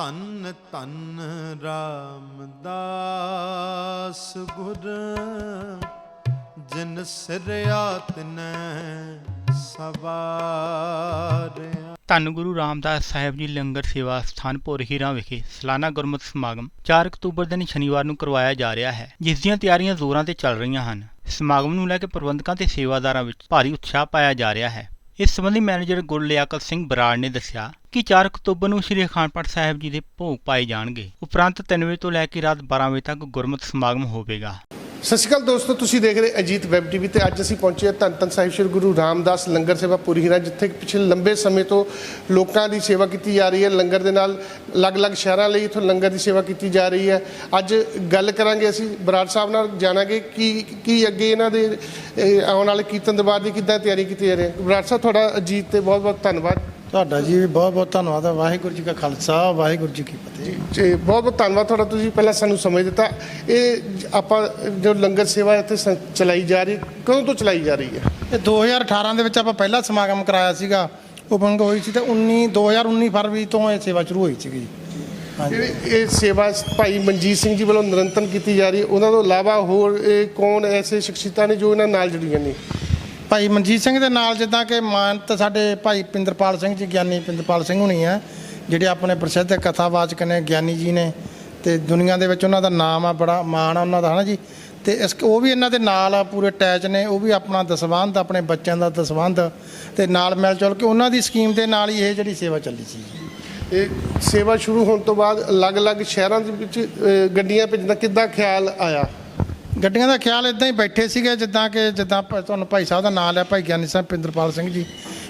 ਧੰਨ ਧੰਨ ਰਾਮਦਾਸ ਗੁਰ, ਜਿਨ ਸਿਰਿਆ ਤਿਨੈ ਸਵਾਰਿਆ। ਧੰਨ ਗੁਰੂ ਰਾਮਦਾਸ ਸਾਹਿਬ ਜੀ ਲੰਗਰ ਸੇਵਾ ਸਥਾਨ ਭੋਰ ਹੀਰਾ ਵਿਖੇ ਸਾਲਾਨਾ ਗੁਰਮਤਿ ਸਮਾਗਮ 4 ਅਕਤੂਬਰ ਦਿਨ ਸ਼ਨੀਵਾਰ ਨੂੰ ਕਰਵਾਇਆ ਜਾ ਰਿਹਾ ਹੈ, ਜਿਸ ਦੀਆਂ ਤਿਆਰੀਆਂ ਜ਼ੋਰਾਂ ਤੇ ਚੱਲ ਰਹੀਆਂ ਹਨ। ਸਮਾਗਮ ਨੂੰ ਲੈ ਕੇ ਪ੍ਰਬੰਧਕਾਂ ਤੇ ਸੇਵਾਦਾਰਾਂ ਵਿੱਚ ਭਾਰੀ ਉਤਸ਼ਾਹ ਪਾਇਆ ਜਾ ਰਿਹਾ ਹੈ। ਇਸ ਸੰਬੰਧੀ ਮੈਨੇਜਰ ਗੁਰਲਿਆਕਤ ਸਿੰਘ ਬਰਾੜ ਨੇ ਦੱਸਿਆ ਕਿ 4 ਅਕਤੂਬਰ ਨੂੰ ਸ੍ਰੀ ਅਖੰਡ ਪਾਠ ਸਾਹਿਬ ਜੀ ਦੇ ਭੋਗ ਪਾਏ ਜਾਣਗੇ। ਉਪਰੰਤ 3 ਵਜੇ ਤੋਂ ਲੈ ਕੇ ਰਾਤ 12 ਵਜੇ ਤੱਕ ਗੁਰਮਤਿ ਸਮਾਗਮ ਹੋਵੇਗਾ। ਸਤਿ ਸ਼੍ਰੀ ਅਕਾਲ ਦੋਸਤੋ, ਤੁਸੀਂ ਦੇਖ ਰਹੇ ਅਜੀਤ ਵੈਬ ਟੀਵੀ ਤੇ ਅੱਜ ਅਸੀਂ ਪਹੁੰਚੇ ਹਾਂ ਧੰਨ ਧੰਨ ਸਾਹਿਬ ਸ੍ਰੀ ਗੁਰੂ ਰਾਮਦਾਸ ਲੰਗਰ ਸੇਵਾ ਪੂਰੀ ਹੀਰਾ ਜਿੱਥੇ ਕਿ ਪਿਛਲੇ ਲੰਬੇ ਸਮੇਂ ਤੋਂ ਲੋਕਾਂ ਦੀ ਸੇਵਾ ਕੀਤੀ ਜਾ ਰਹੀ ਹੈ। ਲੰਗਰ ਦੇ ਨਾਲ ਅਲੱਗ-ਅਲੱਗ ਸ਼ਹਿਰਾਂ ਲਈ ਇਥੋਂ ਲੰਗਰ ਦੀ ਸੇਵਾ ਕੀਤੀ ਜਾ ਰਹੀ ਹੈ। ਅੱਜ ਗੱਲ ਕਰਾਂਗੇ ਅਸੀਂ, ਬਰਾੜ ਸਾਹਿਬ ਨਾਲ ਜਾਣਾਂਗੇ ਕੀ ਕੀ ਅੱਗੇ ਇਹਨਾਂ ਦੇ ਆਉਣ ਵਾਲੇ ਕੀਰਤਨ ਦਰਬਾਰ ਦੀ ਕਿੱਦਾਂ ਤਿਆਰੀ ਕੀਤੀ ਜਾ ਰਹੀ ਹੈ। ਬਰਾੜ ਸਾਹਿਬ, ਤੁਹਾਡਾ ਅਜੀਤ ਤੇ ਬਹੁਤ-ਬਹੁਤ ਧੰਨਵਾਦ। ਤੁਹਾਡਾ ਜੀ ਬਹੁਤ ਬਹੁਤ ਧੰਨਵਾਦ ਹੈ। ਵਾਹਿਗੁਰੂ ਜੀ ਕਾ ਖਾਲਸਾ ਵਾਹਿਗੁਰੂ ਜੀ ਕੀ ਫਤਿਹ। ਜੀ ਬਹੁਤ ਬਹੁਤ ਧੰਨਵਾਦ ਤੁਹਾਡਾ। ਤੁਸੀਂ ਪਹਿਲਾਂ ਸਾਨੂੰ ਸਮਝ ਦਿੱਤਾ। ਇਹ ਆਪਾਂ ਜੋ ਲੰਗਰ ਸੇਵਾ ਇੱਥੇ ਚਲਾਈ ਜਾ ਰਹੀ ਕਦੋਂ ਤੋਂ ਚਲਾਈ ਜਾ ਰਹੀ ਹੈ? ਇਹ 2018 ਦੇ ਵਿੱਚ ਆਪਾਂ ਪਹਿਲਾ ਸਮਾਗਮ ਕਰਾਇਆ ਸੀਗਾ। ਓਪਨਿੰਗ ਹੋਈ ਸੀ ਤੇ 19 2019 ਫਰਵਰੀ ਤੋਂ ਇਹ ਸੇਵਾ ਸ਼ੁਰੂ ਹੋਈ ਸੀਗੀ। ਇਹ ਸੇਵਾ ਭਾਈ ਮਨਜੀਤ ਸਿੰਘ ਜੀ ਵੱਲੋਂ ਨਿਰੰਤਰ ਕੀਤੀ ਜਾ ਰਹੀ ਹੈ। ਉਹਨਾਂ ਤੋਂ ਇਲਾਵਾ ਹੋਰ ਇਹ ਕੌਣ ਐਸੇ ਸ਼ਖਸੀਅਤਾਂ ਨੇ ਜੋ ਇਹਨਾਂ ਨਾਲ ਜੁੜੀਆਂ ਨੇ? ਭਾਈ ਮਨਜੀਤ ਸਿੰਘ ਦੇ ਨਾਲ ਜਿੱਦਾਂ ਕਿ ਮਾਨਤ ਸਾਡੇ ਭਾਈ ਪਿੰਦਰਪਾਲ ਸਿੰਘ ਜੀ, ਗਿਆਨੀ ਪਿੰਦਰਪਾਲ ਸਿੰਘ ਹੁਣੀ ਆ, ਜਿਹੜੇ ਆਪਣੇ ਪ੍ਰਸਿੱਧ ਕਥਾਵਾਚਕ ਨੇ, ਗਿਆਨੀ ਜੀ ਨੇ ਤੇ ਦੁਨੀਆ ਦੇ ਵਿੱਚ ਉਹਨਾਂ ਦਾ ਨਾਮ ਆ, ਬੜਾ ਮਾਣ ਆ ਉਹਨਾਂ ਦਾ, ਹਨਾ ਜੀ? ਤੇ ਇਸ ਉਹ ਵੀ ਇਹਨਾਂ ਦੇ ਨਾਲ ਆ, ਪੂਰੇ ਅਟੈਚ ਨੇ, ਉਹ ਵੀ ਆਪਣਾ ਦਸਵੰਧ, ਆਪਣੇ ਬੱਚਿਆਂ ਦਾ ਦਸਵੰਧ ਤੇ ਨਾਲ ਮਿਲ ਜੁਲ ਕੇ ਉਹਨਾਂ ਦੀ ਸਕੀਮ ਦੇ ਨਾਲ ਹੀ ਇਹ ਜਿਹੜੀ ਸੇਵਾ ਚੱਲੀ ਸੀ। ਇਹ ਸੇਵਾ ਸ਼ੁਰੂ ਹੋਣ ਤੋਂ ਬਾਅਦ ਅਲੱਗ-ਅਲੱਗ ਸ਼ਹਿਰਾਂ ਦੇ ਵਿੱਚ ਗੱਡੀਆਂ ਭੇਜਣ ਦਾ ਕਿੱਦਾਂ ਖਿਆਲ ਆਇਆ? ਗੱਡੀਆਂ ਦਾ ਖਿਆਲ ਇਦਾਂ ਹੀ ਬੈਠੇ ਸੀਗੇ, ਜਿੱਦਾਂ ਕਿ ਜਿੱਦਾਂ ਪ- ਤੁਹਾਨੂੰ ਭਾਈ ਸਾਹਿਬ ਦਾ ਨਾਮ ਲਿਆ, ਭਾਈ ਗਿਆਨੀ ਸਾਹਿਬ ਪਿੰਦਰਪਾਲ ਸਿੰਘ ਜੀ।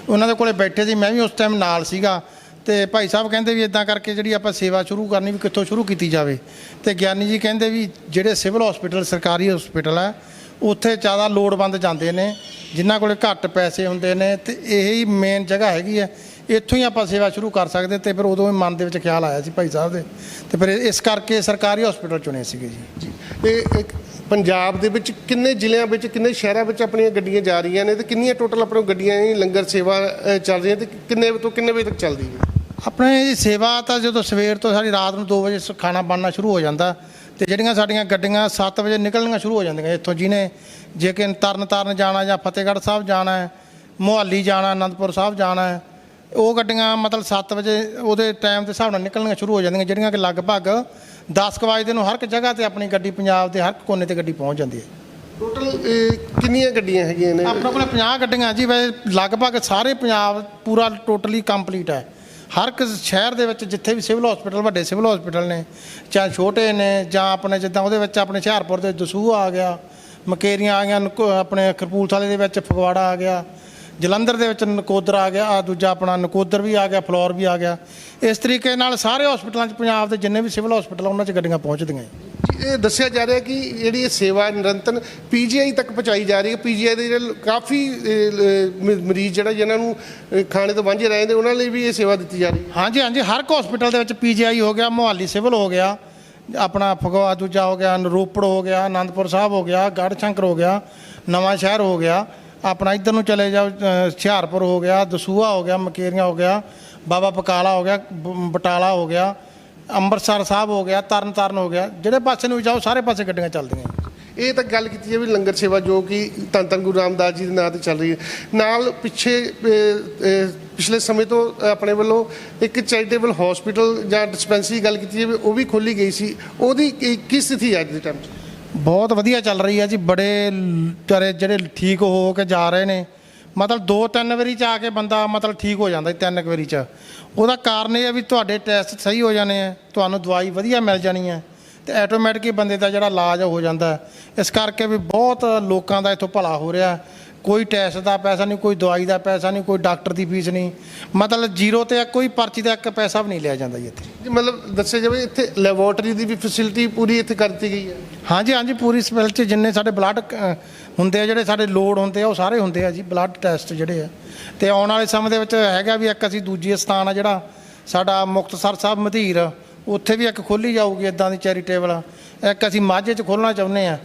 ਉਹਨਾਂ ਦੇ ਕੋਲੇ ਬੈਠੇ ਸੀ, ਮੈਂ ਵੀ ਉਸ ਟਾਈਮ ਨਾਲ ਸੀਗਾ। ਤੇ ਭਾਈ ਸਾਹਿਬ ਕਹਿੰਦੇ ਵੀ ਇਦਾਂ ਕਰਕੇ ਜਿਹੜੀ ਆਪਾਂ ਸੇਵਾ ਸ਼ੁਰੂ ਕਰਨੀ ਵੀ ਕਿੱਥੋਂ ਸ਼ੁਰੂ ਕੀਤੀ ਜਾਵੇ। ਤੇ ਗਿਆਨੀ ਜੀ ਕਹਿੰਦੇ ਵੀ ਜਿਹੜੇ ਸਿਵਲ ਹਸਪੀਟਲ ਸਰਕਾਰੀ ਹਸਪੀਟਲ ਹੈ ਉੱਥੇ ਜ਼ਿਆਦਾ ਲੋੜਵੰਦ ਜਾਂਦੇ ਨੇ, ਜਿਨ੍ਹਾਂ ਕੋਲੇ ਘੱਟ ਪੈਸੇ ਹੁੰਦੇ ਨੇ, ਤੇ ਇਹ ਹੀ ਮੇਨ ਜਗ੍ਹਾ ਹੈਗੀ ਹੈ ਇੱਥੋਂ ਹੀ ਆਪਾਂ ਸੇਵਾ ਸ਼ੁਰੂ ਕਰ ਸਕਦੇ ਤੇ ਫਿਰ ਉਦੋਂ ਹੀ ਮਨ ਦੇ ਵਿੱਚ ਖਿਆਲ ਆਇਆ ਸੀ ਭਾਈ ਸਾਹਿਬ ਦੇ। ਤੇ ਫਿਰ ਇਸ ਕਰਕੇ ਸਰਕਾਰੀ ਹਸਪੀਟਲ ਚੁਣੇ ਸੀਗੇ ਜੀ। ਤੇ ਇੱਕ ਪੰਜਾਬ ਦੇ ਵਿੱਚ ਕਿੰਨੇ ਜ਼ਿਲ੍ਹਿਆਂ ਵਿੱਚ ਕਿੰਨੇ ਸ਼ਹਿਰਾਂ ਵਿੱਚ ਆਪਣੀਆਂ ਗੱਡੀਆਂ ਜਾ ਰਹੀਆਂ ਨੇ ਤੇ ਕਿੰਨੀਆਂ ਟੋਟਲ ਆਪਣੇ ਗੱਡੀਆਂ ਇਹ ਲੰਗਰ ਸੇਵਾ ਅ, ਚੱਲ ਰਹੀਆਂ ਤੇ ਕਿੰਨੇ ਤੋਂ ਕਿੰਨੇ ਵਜੇ ਤੱਕ ਚੱਲਦੀ ਹੈ? ਆਪਣੇ ਜੀ ਸੇਵਾ ਤਾਂ ਜਦੋਂ ਸਵੇਰ ਤੋਂ ਸਾਡੀ ਰਾਤ ਨੂੰ 2 ਵਜੇ ਸ- ਖਾਣਾ ਬਣਨਾ ਸ਼ੁਰੂ ਹੋ ਜਾਂਦਾ ਤੇ ਜਿਹੜੀਆਂ ਸਾਡੀਆਂ ਗੱਡੀਆਂ 7 ਵਜੇ ਨਿਕਲਣੀਆਂ ਸ਼ੁਰੂ ਹੋ ਜਾਂਦੀਆਂ ਇੱਥੋਂ ਜਿਹਨੇ ਜੇ ਕਿ ਤਰਨ ਤਾਰਨ ਜਾਣਾ ਜਾਂ ਫਤਿਹਗੜ੍ਹ ਸਾਹਿਬ ਜਾਣਾ ਹੈ ਮੁਹਾਲੀ ਜਾਣਾ ਅਨੰਦਪੁਰ ਸਾਹਿਬ ਜਾਣਾ ਹੈ ਉਹ ਗੱਡੀਆਂ ਮਤਲਬ 7 ਵਜੇ ਉਹਦੇ ਟਾਈਮ ਦੇ ਹਿਸਾਬ ਨਾਲ ਨਿਕਲਣੀਆਂ ਸ਼ੁਰੂ ਹੋ ਜਾਂਦੀਆਂ ਜਿਹੜੀਆਂ ਕਿ ਲਗਭਗ 10 ਕੁ ਵਜੇ ਨੂੰ ਹਰ ਇੱਕ ਜਗ੍ਹਾ ਤੇ ਆਪਣੀ ਗੱਡੀ ਪੰਜਾਬ ਦੇ ਹਰ ਇੱਕ ਕੋਨੇ ਤੇ ਗੱਡੀ ਪਹੁੰਚ ਜਾਂਦੀ ਹੈ ਟੋਟਲ ਕਿੰਨੀਆਂ ਗੱਡੀਆਂ ਹੈਗੀਆਂ ਨੇ? ਆਪਣੇ ਕੋਲ 50 ਗੱਡੀਆਂ ਜੀ ਵੈਸੇ ਲਗਭਗ ਸਾਰੇ ਪੰਜਾਬ ਪੂਰਾ ਟੋਟਲੀ ਕੰਪਲੀਟ ਹੈ। ਹਰ ਇੱਕ ਸ਼ਹਿਰ ਦੇ ਵਿੱਚ ਜਿੱਥੇ ਵੀ ਸਿਵਲ ਹਸਪੀਟਲ ਵੱਡੇ ਸਿਵਲ ਹਸਪੀਟਲ ਨੇ ਚਾਹੇ ਛੋਟੇ ਨੇ ਜਾਂ ਆਪਣੇ ਜਿੱਦਾਂ ਉਹਦੇ ਵਿੱਚ ਆਪਣੇ ਹੁਸ਼ਿਆਰਪੁਰ ਦੇ ਦਸੂਹ ਆ ਗਿਆ ਮਕੇਰੀਆਂ ਆ ਨਕੋ- ਆਪਣੇ ਖਰਪੂਲਥਲੇ ਦੇ ਵਿੱਚ ਫਗਵਾੜਾ ਆ ਗਿਆ ਜਲੰਧਰ ਦੇ ਵਿੱਚ ਨਕੋਦਰ ਆ ਗਿਆ ਆ ਦੂਜਾ ਆਪਣਾ ਨਕੋਦਰ ਵੀ ਆ ਗਿਆ ਫਲੋਰ ਵੀ ਆ ਗਿਆ। ਇਸ ਤਰੀਕੇ ਨਾਲ ਸਾਰੇ ਹਸਪੀਟਲਾਂ 'ਚ ਪੰਜਾਬ ਦੇ ਜਿੰਨੇ ਵੀ ਸਿਵਲ ਹਸਪੀਟਲ ਆ ਉਹਨਾਂ 'ਚ ਗੱਡੀਆਂ ਪਹੁੰਚਦੀਆਂ ਇਹ ਦੱਸਿਆ ਜਾ ਰਿਹਾ ਕਿ ਜਿਹੜੀ ਇਹ ਸੇਵਾ ਨਿਰੰਤਰ ਪੀਜੀਆਈ ਤੱਕ ਪਹੁੰਚਾਈ ਜਾ ਰਹੀ ਹੈ। ਪੀਜੀਆਈ ਦੇ ਜਿਹੜੇ ਕਾਫੀ ਮਰੀਜ਼ ਜਿਹੜਾ ਜਿਨ੍ਹਾਂ ਨੂੰ ਖਾਣੇ ਤੋਂ ਵਾਂਝੇ ਰਹਿੰਦੇ ਉਹਨਾਂ ਲਈ ਵੀ ਇਹ ਸੇਵਾ ਦਿੱਤੀ ਜਾ ਰਹੀ ਹੈ। ਹਾਂਜੀ ਹਾਂਜੀ ਹਰ ਇੱਕ ਹਸਪੀਟਲ ਦੇ ਵਿੱਚ ਪੀਜੀਆਈ ਹੋ ਗਿਆ ਮੁਹਾਲੀ ਸਿਵਲ ਹੋ ਗਿਆ ਆਪਣਾ ਫਗਵਾ ਦੂਜਾ ਹੋ ਗਿਆ ਰੋਪੜ ਹੋ ਗਿਆ ਆਨੰਦਪੁਰ ਸਾਹਿਬ ਹੋ ਗਿਆ ਗੜ੍ਹ ਸ਼ੰਕਰ ਹੋ ਗਿਆ ਨਵਾਂ ਸ਼ਹਿਰ ਹੋ ਗਿਆ। ਆਪਣਾ ਇੱਧਰ ਨੂੰ ਚਲੇ ਜਾਓ ਹੁਸ਼ਿਆਰਪੁਰ ਹੋ ਗਿਆ, ਦਸੂਹਾ ਹੋ ਗਿਆ, ਮਕੇਰੀਆਂ ਹੋ ਗਿਆ, ਬਾਬਾ ਬਕਾਲਾ ਹੋ ਗਿਆ, ਬ- ਬਟਾਲਾ ਹੋ ਗਿਆ, ਅੰਮ੍ਰਿਤਸਰ ਸਾਹਿਬ ਹੋ ਗਿਆ ਤਰਨ ਤਾਰਨ ਹੋ ਗਿਆ, ਜਿਹੜੇ ਪਾਸੇ ਨੂੰ ਵੀ ਜਾਓ, ਸਾਰੇ ਪਾਸੇ ਗੱਡੀਆਂ ਚੱਲਦੀਆਂ। ਇਹ ਤਾਂ ਗੱਲ ਕੀਤੀ ਜਾਵੇ ਲੰਗਰ ਸੇਵਾ ਜੋ ਕਿ ਧੰਨ ਧੰਨ ਗੁਰੂ ਰਾਮਦਾਸ ਜੀ ਦੇ ਨਾਂ ਤੇ ਚੱਲ ਰਹੀ ਹੈ। ਨਾਲ ਪਿੱਛੇ ਪਿਛਲੇ ਸਮੇਂ ਤੋਂ ਆਪਣੇ ਵੱਲੋਂ ਇੱਕ ਚੈਰੀਟੇਬਲ ਹਸਪੀਟਲ ਜਾਂ ਡਿਸਪੈਂਸਰੀ ਗੱਲ ਕੀਤੀ ਜਾਵੇ ਉਹ ਵੀ ਖੋਲੀ ਗਈ ਸੀ। ਉਹਦੀ ਕੀ- ਕੀ ਸਥਿਤੀ ਹੈ ਅੱਜ ਦੇ ਟਾਈਮ 'ਚ? ਬਹੁਤ ਵਧੀਆ ਚੱਲ ਰਹੀ ਹੈ ਜੀ ਬੜੇ ਚਾਰੇ ਜਿਹੜੇ ਠੀਕ ਹੋ ਕੇ ਜਾ ਰਹੇ ਨੇ। ਮਤਲਬ ਦੋ ਤਿੰਨ ਵਾਰੀ ਚ ਆ ਕੇ ਬੰਦਾ ਮਤਲਬ ਠੀਕ ਹੋ ਜਾਂਦਾ ਜੀ, ਤਿੰਨ ਕੁ ਵਾਰੀ ਚ। ਉਹਦਾ ਕਾਰਨ ਇਹ ਹੈ ਵੀ ਤੁਹਾਡੇ ਟੈਸਟ ਸਹੀ ਹੋ ਜਾਣੇ ਆ ਤੁਹਾਨੂੰ ਦਵਾਈ ਵਧੀਆ ਮਿਲ ਜਾਣੀ ਹੈ ਤੇ ਆਟੋਮੈਟਿਕ ਹੀ ਬੰਦੇ ਦਾ ਜਿਹੜਾ ਇਲਾਜ ਹੋ ਜਾਂਦਾ। ਹੈ। ਇਸ ਕਰਕੇ ਵੀ ਬਹੁਤ ਲੋਕਾਂ ਦਾ ਇੱਥੋਂ ਭਲਾ ਹੋ ਰਿਹਾ। ਕੋਈ ਟੈਸਟ ਦਾ ਪੈਸਾ ਨਹੀਂ ਕੋਈ ਦਵਾਈ ਦਾ ਪੈਸਾ ਨਹੀਂ ਕੋਈ ਡਾਕਟਰ ਦੀ ਫੀਸ ਨਹੀਂ। ਮਤਲਬ ਜ਼ੀਰੋ ਤੇ ਕੋਈ ਪਰਚੀ ਦਾ ਇੱਕ ਪੈਸਾ ਵੀ ਨਹੀਂ ਲਿਆ ਜਾਂਦਾ ਜੀ ਇੱਥੇ। ਜੀ ਮਤਲਬ ਦੱਸਿਆ ਜਾਵੇ ਇੱਥੇ ਲੈਬੋਰਟਰੀ ਦੀ ਵੀ ਫੈਸਿਲਿਟੀ ਪੂਰੀ ਇੱਥੇ ਕਰ ਦਿੱਤੀ ਗਈ ਹੈ। ਹਾਂਜੀ ਹਾਂਜੀ ਪੂਰੀ ਸਿਵਲ ਚ ਜਿੰਨੇ ਸਾਡੇ ਬਲੱਡ ਹੁੰਦੇ ਆ ਜਿਹੜੇ ਸਾਡੇ ਲੋਡ ਹੁੰਦੇ ਆ ਉਹ ਸਾਰੇ ਹੁੰਦੇ ਆ ਜੀ ਬਲੱਡ ਟੈਸਟ ਜਿਹੜੇ ਆ। ਤੇ ਆਉਣ ਵਾਲੇ ਸਮੇਂ ਦੇ ਵਿੱਚ ਹੈਗਾ ਵੀ ਇੱਕ ਅਸੀਂ ਦੂਜੀ ਸਥਾਨ ਆ ਜਿਹੜਾ ਸਾਡਾ ਮੁਕਤਸਰ ਸਾਹਿਬ ਮਧੀਰ ਉੱਥੇ ਵੀ ਇੱਕ ਖੋਲੀ ਜਾਊਗੀ ਇਦਾਂ ਦੀ ਚੈਰੀਟੇਬਲ ਇੱਕ ਅਸੀਂ ਮਾਝੇ ਚ ਖੋਲਣਾ ਚਾਹੁੰਦੇ ਆ।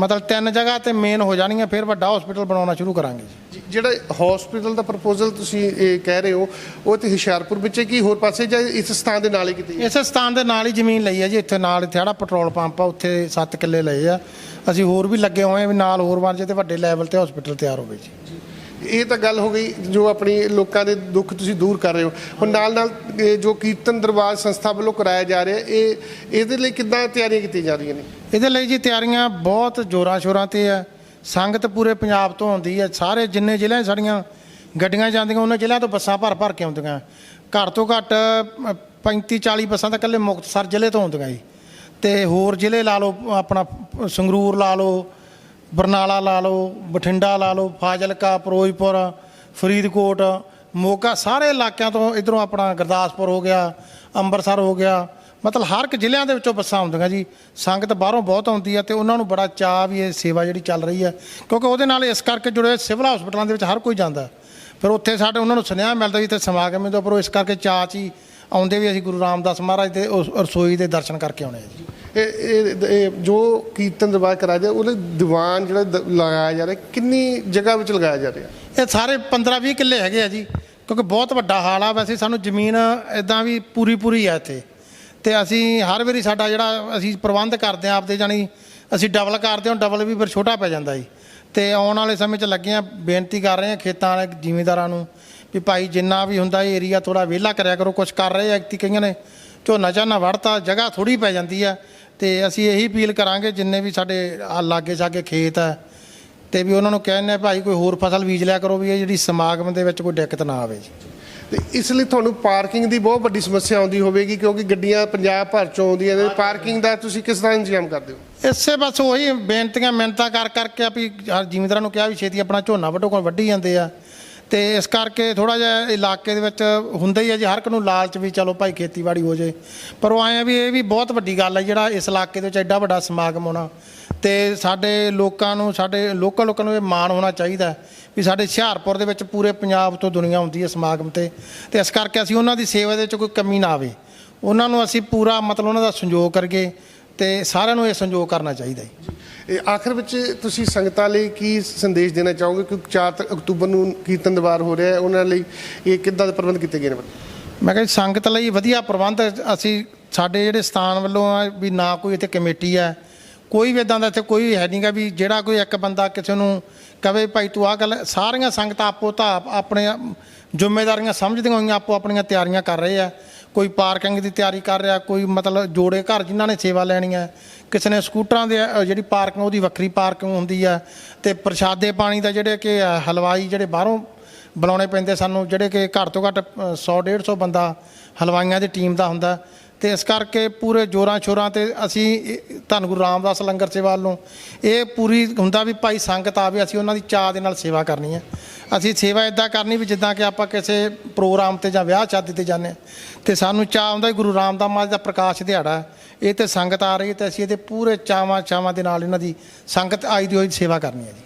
ਮਤਲਬ ਤਿੰਨ ਜਗ੍ਹਾ ਤੇ ਮੇਨ ਹੋ ਜਾਣੀਆਂ ਫਿਰ ਵੱਡਾ ਹਸਪੀਟਲ ਬਣਾਉਣਾ ਸ਼ੁਰੂ ਕਰਾਂਗੇ ਜੀ। ਜੀ, ਜਿਹੜਾ ਹਸਪੀਟਲ ਦਾ ਪ੍ਰਪੋਜ਼ਲ ਤੁਸੀਂ ਇਹ ਕਹਿ ਰਹੇ ਹੋ ਉਹ ਤੇ ਹੁਸ਼ਿਆਰਪੁਰ ਵਿੱਚ ਹੈ ਕਿ ਹੋਰ ਪਾਸੇ ਜਾਂ ਇਸ ਸਥਾਨ ਦੇ ਨਾਲ ਹੀ ਕਿਤੇ ਹੈ? ਇਸੇ ਸਥਾਨ ਦੇ ਨਾਲ ਹੀ ਜ਼ਮੀਨ ਲਈ ਹੈ ਜੀ ਇੱਥੇ ਨਾਲ ਇੱਥੇ ਜਿਹੜਾ ਪੈਟਰੋਲ ਪੰਪ ਆ ਉੱਥੇ 7 ਕਿੱਲੇ ਲਏ ਆ। ਅਸੀਂ ਹੋਰ ਵੀ ਲੱਗੇ ਹੋਏ ਆ ਵੀ ਨਾਲ ਹੋਰ ਬਣ ਜੇ ਤੇ ਵੱਡੇ ਲੈਵਲ ਤੇ ਹਸਪੀਟਲ ਤਿਆਰ ਹੋਵੇ ਜੀ। ਇਹ ਤਾਂ ਗੱਲ ਹੋ ਗਈ ਜੋ ਆਪਣੀ ਲੋਕਾਂ ਦੇ ਦੁੱਖ ਤੁਸੀਂ ਦੂਰ ਕਰ ਰਹੇ ਹੋ। ਹੁਣ ਨਾਲ ਨਾਲ ਜੋ ਕੀਰਤਨ ਦਰਬਾਰ ਸੰਸਥਾ ਵੱਲੋਂ ਕਰਾਇਆ ਜਾ ਰਿਹਾ, ਇਹ ਇਹਦੇ ਲਈ ਕਿੱਦਾਂ ਤਿਆਰੀਆਂ ਕੀਤੀਆਂ ਜਾ ਰਹੀਆਂ ਨੇ? ਇਹਦੇ ਲਈ ਜੀ ਤਿਆਰੀਆਂ ਬਹੁਤ ਜ਼ੋਰਾਂ ਸ਼ੋਰਾਂ ਤੇ ਆ। ਸੰਗਤ ਪੂਰੇ ਪੰਜਾਬ ਤੋਂ ਆਉਂਦੀ ਹੈ ਸਾਰੇ ਜਿੰਨੇ ਜ਼ਿਲ੍ਹੇ ਸਾਡੀਆਂ ਗੱਡੀਆਂ ਜਾਂਦੀਆਂ, ਉਹਨਾਂ ਜ਼ਿਲ੍ਹਿਆਂ ਤੋਂ ਬੱਸਾਂ ਭਰ ਭਰ ਕੇ ਆਉਂਦੀਆਂ। ਘੱਟ ਤੋਂ ਘੱਟ 35 40 ਬੱਸਾਂ ਤਾਂ ਇਕੱਲੇ ਮੁਕਤਸਰ ਜ਼ਿਲ੍ਹੇ ਤੋਂ ਆਉਂਦੀਆਂ ਜੀ। ਤੇ ਹੋਰ ਜ਼ਿਲ੍ਹੇ ਲਾ ਲਓ, ਆਪਣਾ ਸੰਗਰੂਰ ਲਾ ਲਓ ਬਰਨਾਲਾ ਲਾ ਲਓ, ਬਠਿੰਡਾ ਲਾ ਲਓ, ਫਾਜ਼ਿਲਕਾ, ਫਿਰੋਜ਼ਪੁਰ, ਫਰੀਦਕੋਟ, ਮੋਗਾ, ਸਾਰੇ ਇਲਾਕਿਆਂ ਤੋਂ ਇਧਰੋਂ ਆਪਣਾ ਗੁਰਦਾਸਪੁਰ ਹੋ ਗਿਆ, ਅੰਮ੍ਰਿਤਸਰ ਹੋ ਗਿਆ, ਮਤਲਬ ਹਰ ਇੱਕ ਜ਼ਿਲ੍ਹਿਆਂ ਦੇ ਵਿੱਚੋਂ ਬੱਸਾਂ ਆਉਂਦੀਆਂ ਜੀ। ਸੰਗਤ ਬਾਹਰੋਂ ਬਹੁਤ ਆਉਂਦੀ ਹੈ ਤੇ ਉਹਨਾਂ ਨੂੰ ਬੜਾ ਚਾਅ ਵੀ ਇਹ ਸੇਵਾ ਜਿਹੜੀ ਚੱਲ ਰਹੀ ਹੈ, ਕਿਉਂਕਿ ਉਹਦੇ ਨਾਲ ਇਸ ਕਰਕੇ ਜੁੜੇ ਸਿਵਲ ਹਸਪਤਾਲਾਂ ਦੇ ਵਿੱਚ ਹਰ ਕੋਈ ਜਾਂਦਾ। ਫਿਰ ਉੱਥੇ ਸਾਡੇ ਉਹਨਾਂ ਨੂੰ ਸੁਨੇਹਾ ਮਿਲਦਾ ਵੀ ਤੇ ਸਮਾਗਮ ਦੇ ਉੱਪਰੋਂ ਇਸ ਕਰਕੇ ਚਾਅ 'ਚ ਹੀ ਆਉਂਦੇ ਵੀ ਅਸੀਂ ਗੁਰੂ ਰਾਮਦਾਸ ਮਹਾਰਾਜ ਦੇ ਰਸੋਈ ਦੇ ਦਰਸ਼ਨ ਕਰਕੇ ਆਉਣੇ ਆ ਜੀ। ਇਹ, ਇਹ- ਜੋ ਕੀਰਤਨ ਦਰਬਾਰ ਕਰਾਇਆ ਜਾ ਉਹਦੇ ਦੀਵਾਨ ਜਿਹੜਾ ਲਗਾਇਆ ਜਾ ਰਿਹਾ, ਕਿੰਨੀ ਜਗ੍ਹਾ ਵਿੱਚ ਲਗਾਇਆ ਜਾ ਰਿਹਾ? ਇਹ ਸਾਰੇ 15 20 ਕਿੱਲੇ ਹੈਗੇ ਆ ਜੀ, ਕਿਉਂਕਿ ਬਹੁਤ ਵੱਡਾ ਹਾਲ ਆ, ਵੈਸੇ ਸਾਨੂੰ ਜ਼ਮੀਨ ਇਦਾਂ ਵੀ ਪੂਰੀ ਪੂਰੀ ਆ ਇੱਥੇ। ਤੇ ਅਸੀਂ ਹਰ ਵਾਰੀ ਸਾਡਾ ਜਿਹੜਾ ਅਸੀਂ ਪ੍ਰਬੰਧ ਕਰਦੇ ਆ ਆਪਦੇ, ਜਾਣੀ ਅਸੀਂ ਡਬਲ ਕਰਦੇ ਹਾਂ ਡਬਲ ਵੀ ਫਿਰ ਛੋਟਾ ਪੈ ਜਾਂਦਾ ਜੀ। ਤੇ ਆਉਣ ਵਾਲੇ ਸਮੇਂ 'ਚ ਲੱਗੇ ਆ ਬੇਨਤੀ ਕਰ ਰਹੇ ਆ ਖੇਤਾਂ ਵਾਲੇ ਜ਼ਿਮੀਂਦਾਰਾਂ ਨੂੰ ਵੀ ਭਾਈ ਜਿੰਨਾ ਵੀ ਹੁੰਦਾ ਏਰੀਆ ਥੋੜਾ ਵਿਹਲਾ ਕਰਿਆ ਕਰੋ ਕੁਝ ਕਰ ਰਹੇ ਆ ਕਈਆਂ ਨੇ ਝੋਨਾ ਝਾਨਾ ਵੜਤਾ ਜਗ੍ਹਾ ਥੋੜੀ ਪੈ ਜਾਂਦੀ ਆ। ਤੇ ਅਸੀਂ ਇਹੀ ਅਪੀਲ ਕਰਾਂਗੇ ਜਿੰਨੇ ਵੀ ਸਾਡੇ ਆ ਲਾਗੇ ਛਾਗੇ ਖੇਤ ਆ ਤੇ ਵੀ ਉਹਨਾਂ ਨੂੰ ਕਹਿੰਦੇ ਭਾਈ ਕੋਈ ਹੋਰ ਫਸਲ ਬੀਜ ਲਿਆ ਕਰੋ ਵੀ ਇਹ ਜਿਹੜੀ ਸਮਾਗਮ ਦੇ ਵਿੱਚ ਕੋਈ ਦਿੱਕਤ ਨਾ ਆਵੇ ਜੀ। ਤੇ ਇਸ ਲਈ ਤੁਹਾਨੂੰ ਪਾਰਕਿੰਗ ਦੀ ਬਹੁਤ ਵੱਡੀ ਸਮੱਸਿਆ ਆਉਂਦੀ ਹੋਵੇਗੀ ਕਿਉਂਕਿ ਗੱਡੀਆਂ ਪੰਜਾਬ ਭਰ ਚੋਂ ਆਉਂਦੀਆਂ ਨੇ। ਪਾਰਕਿੰਗ ਦਾ ਤੁਸੀਂ ਕਿਸ ਤਰ੍ਹਾਂ ਇੰਤਜ਼ਾਮ ਕਰਦੇ ਹੋ? ਇਸੇ ਬਸ ਉਹੀ ਬੇਨਤੀਆਂ ਮਿੰਨਤਾਂ ਕਰ ਕਰਕੇ ਆ ਵੀ ਹਰ ਜ਼ਿਮੀਂਦਾਰਾਂ ਨੂੰ ਕਿਹਾ ਵੀ ਛੇਤੀ ਆਪਣਾ ਝੋਨਾ ਵੱਢੋ ਕੋਲ ਵੱਢੀ ਜਾਂਦੇ ਆ। ਤੇ ਇਸ ਕਰਕੇ ਥੋੜਾ ਜਿਹਾ ਇਲਾਕੇ ਦੇ ਵਿੱਚ ਹੁੰਦਾ ਹੀ ਹੈ ਜੀ, ਹਰ ਇੱਕ ਨੂੰ ਲਾਲਚ ਵੀ ਚਲੋ ਭਾਈ ਖੇਤੀਬਾੜੀ ਹੋ ਜੇ। ਪਰ ਉਹ ਆਏ ਆ ਵੀ ਇਹ ਵੀ ਬਹੁਤ ਵੱਡੀ ਗੱਲ ਹੈ ਜਿਹੜਾ ਇਸ ਇਲਾਕੇ ਦੇ ਵਿੱਚ ਐਡਾ ਵੱਡਾ ਸਮਾਗਮ ਹੋਣਾ। ਤੇ ਸਾਡੇ ਲੋਕਾਂ ਨੂੰ, ਸਾਡੇ ਲੋਕਲ ਲੋਕਾਂ ਨੂੰ ਇਹ ਮਾਣ ਹੋਣਾ ਚਾਹੀਦਾ ਵੀ ਸਾਡੇ ਹੁਸ਼ਿਆਰਪੁਰ ਦੇ ਵਿੱਚ ਪੂਰੇ ਪੰਜਾਬ ਤੋਂ ਦੁਨੀਆ ਆਉਂਦੀ ਹੈ ਸਮਾਗਮ ਤੇ। ਤੇ ਇਸ ਕਰਕੇ ਅਸੀਂ ਉਹਨਾਂ ਦੀ ਸੇਵਾ ਦੇ ਵਿੱਚ ਕੋਈ ਕਮੀ ਨਾ ਆਵੇ। ਉਹਨਾਂ ਨੂੰ ਅਸੀਂ ਪੂਰਾ ਮਤਲਬ ਉਹਨਾਂ ਦਾ ਸੰਯੋਗ ਕਰਕੇ ਤੇ ਸਾਰਿਆਂ ਨੂੰ ਇਹ ਸੰਯੋਗ ਕਰਨਾ ਚਾਹੀਦਾ ਹੈ। ਇਹ ਆਖਰ ਵਿੱਚ ਤੁਸੀਂ ਸੰਗਤਾਂ ਲਈ ਕੀ ਸੰਦੇਸ਼ ਦੇਣਾ ਚਾਹੋਗੇ? ਕਿਉਂਕਿ 4 ਅਕਤੂਬਰ ਨੂੰ ਕੀਰਤਨ ਦਰਬਾਰ ਹੋ ਰਿਹਾ ਹੈ ਉਹਨਾਂ ਲਈ ਇਹ ਕਿੱਦਾਂ ਦੇ ਪ੍ਰਬੰਧ ਕੀਤੇ ਗਏ ਨੇ ਮੈਂ ਕਿਹਾ ਜੀ, ਸੰਗਤ ਲਈ ਵਧੀਆ ਪ੍ਰਬੰਧ ਅਸੀਂ ਸਾਡੇ ਜਿਹੜੇ ਸਥਾਨ ਵੱਲੋਂ ਆ ਵੀ ਨਾ ਕੋਈ ਇੱਥੇ ਕਮੇਟੀ ਹੈ। ਕੋਈ ਵੀ ਇਦਾਂ ਦਾ ਇੱਥੇ ਕੋਈ ਹੈ ਨਹੀਂਗਾ ਵੀ ਜਿਹੜਾ ਕੋਈ ਇੱਕ ਬੰਦਾ ਕਿਸੇ ਨੂੰ ਕਵੇ ਭਾਈ ਤੂੰ ਆਹ ਗੱਲ ਸਾਰੀਆਂ ਸੰਗਤਾਂ ਆਪੋ ਤਾਂ ਆਪਣੇ ਜ਼ਿੰਮੇਵਾਰੀਆਂ ਸਮਝਦੀਆਂ ਹੋਈਆਂ ਆਪੋ ਆਪਣੀਆਂ ਤਿਆਰੀਆਂ ਕਰ ਰਹੇ ਆ। ਕੋਈ ਪਾਰਕਿੰਗ ਦੀ ਤਿਆਰੀ ਕਰ ਰਿਹਾ ਕੋਈ ਮਤਲਬ ਜੋੜੇ ਘਰ ਜਿਨ੍ਹਾਂ ਨੇ ਸੇਵਾ ਲੈਣੀ ਹੈ ਕਿਸੇ ਨੇ ਸਕੂਟਰਾਂ ਦੇ ਅ, ਜਿਹੜੀ ਪਾਰਕਿੰਗ ਉਹਦੀ ਵੱਖਰੀ ਪਾਰਕਿੰਗ ਹੁੰਦੀ ਹੈ ਤੇ ਪ੍ਰਸ਼ਾਦੇ ਪਾਣੀ ਦਾ ਜਿਹੜੇ ਕਿ ਅ, ਹਲਵਾਈ ਜਿਹੜੇ ਬਾਹਰੋਂ ਬੁਲਾਉਣੇ ਪੈਂਦੇ ਸਾਨੂੰ ਜਿਹੜੇ ਕਿ ਘੱਟ ਤੋਂ ਘੱਟ 100 150 ਬੰਦਾ ਹਲਵਾਈਆਂ ਦੀ ਟੀਮ ਦਾ ਹੁੰਦਾ। ਤੇ ਇਸ ਕਰਕੇ ਪੂਰੇ ਜੋਰਾਂ ਸ਼ੋਰਾਂ ਤੇ ਅਸੀਂ ਧੰਨ ਗੁਰੂ ਰਾਮਦਾਸ ਲੰਗਰ ਸੇਵਾ ਵੱਲੋਂ ਇਹ ਪੂਰੀ ਹੁੰਦਾ ਵੀ ਭਾਈ ਸੰਗਤ ਆਵੇ, ਅਸੀਂ ਉਹਨਾਂ ਦੀ ਚਾਹ ਦੇ ਨਾਲ ਸੇਵਾ ਕਰਨੀ ਹੈ। ਅਸੀਂ ਸੇਵਾ ਇਦਾਂ ਕਰਨੀ ਵੀ ਜਿੱਦਾਂ ਕਿ ਆਪਾਂ ਕਿਸੇ ਪ੍ਰੋਗਰਾਮ ਤੇ ਜਾਂ ਵਿਆਹ ਸ਼ਾਦੀ ਤੇ ਜਾਂਦੇ ਹਾਂ ਤੇ ਸਾਨੂੰ ਚਾਹ ਆਉਂਦਾ ਗੁਰੂ ਰਾਮਦਾਸ ਮਹਾਰਾਜ ਦਾ ਪ੍ਰਕਾਸ਼ ਦਿਹਾੜਾ ਇਹ ਤੇ ਸੰਗਤ ਆ ਰਹੀ ਹੈ ਤੇ ਅਸੀਂ ਇਹਦੇ ਪੂਰੇ ਚਾਵਾਂ ਚਾਵਾਂ ਦੇ ਨਾਲ ਇਹਨਾਂ ਦੀ ਸੰਗਤ ਆਈ ਦੀ ਹੋਈ ਸੇਵਾ ਕਰਨੀ ਹੈ ਜੀ।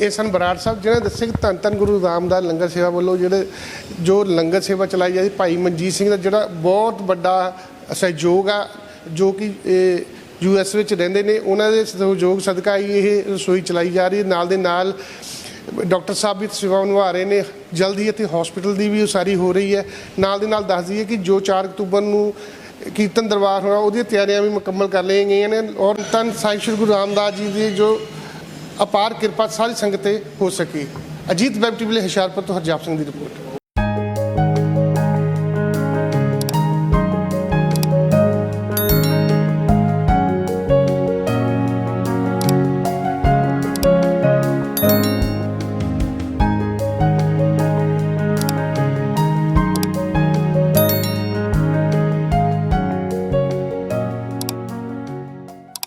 ਇਹ ਸਨ ਬਰਾੜ ਸਾਹਿਬ ਜਿਹਨੇ ਦੱਸਿਆ ਕਿ ਧੰਨ ਧੰਨ ਗੁਰੂ ਰਾਮਦਾਸ ਲੰਗਰ ਸੇਵਾ ਵੱਲੋਂ ਜਿਹੜੇ ਜੋ ਲੰਗਰ ਸੇਵਾ ਚਲਾਈ ਜਾਂਦੀ, ਭਾਈ ਮਨਜੀਤ ਸਿੰਘ ਦਾ ਜਿਹੜਾ ਬਹੁਤ ਵੱਡਾ ਸਹਿਯੋਗ ਆ, ਜੋ ਕਿ ਯੂ ਐਸ ਵਿੱਚ ਰਹਿੰਦੇ ਨੇ, ਉਹਨਾਂ ਦੇ ਸਹਿਯੋਗ ਸਦਕਾ ਹੀ ਇਹ ਰਸੋਈ ਚਲਾਈ ਜਾ ਰਹੀ ਹੈ। ਨਾਲ ਦੇ ਨਾਲ ਡਾਕਟਰ ਸਾਹਿਬ ਵੀ ਸੇਵਾ ਨਿਭਾ ਰਹੇ ਨੇ, ਜਲਦੀ ਇੱਥੇ ਹਸਪੀਟਲ ਦੀ ਵੀ ਉਸਾਰੀ ਹੋ ਰਹੀ ਹੈ। ਨਾਲ ਦੇ ਨਾਲ ਦੱਸ ਦਈਏ ਕਿ ਜੋ 4 ਅਕਤੂਬਰ ਨੂੰ ਕੀਰਤਨ ਦਰਬਾਰ ਹੋਣਾ, ਉਹਦੀਆਂ ਤਿਆਰੀਆਂ ਵੀ ਮੁਕੰਮਲ ਕਰ ਲਈਆਂ ਗਈਆਂ ਨੇ ਔਰ ਧੰਨ ਸਾਹਿਬ ਸ਼੍ਰੀ ਗੁਰੂ ਰਾਮਦਾਸ ਜੀ ਦੀ ਜੋ ਅਪਾਰ ਕਿਰਪਾ ਸਾਰੀ ਸੰਗਤ ਤੇ ਹੋ ਸਕੀ। ਅਜੀਤ ਵੈਬ ਟੀਵੀ ਲਈ ਹੁਸ਼ਿਆਰਪੁਰ ਤੋਂ ਹਰਜਾਪ ਸਿੰਘ ਦੀ ਰਿਪੋਰਟ।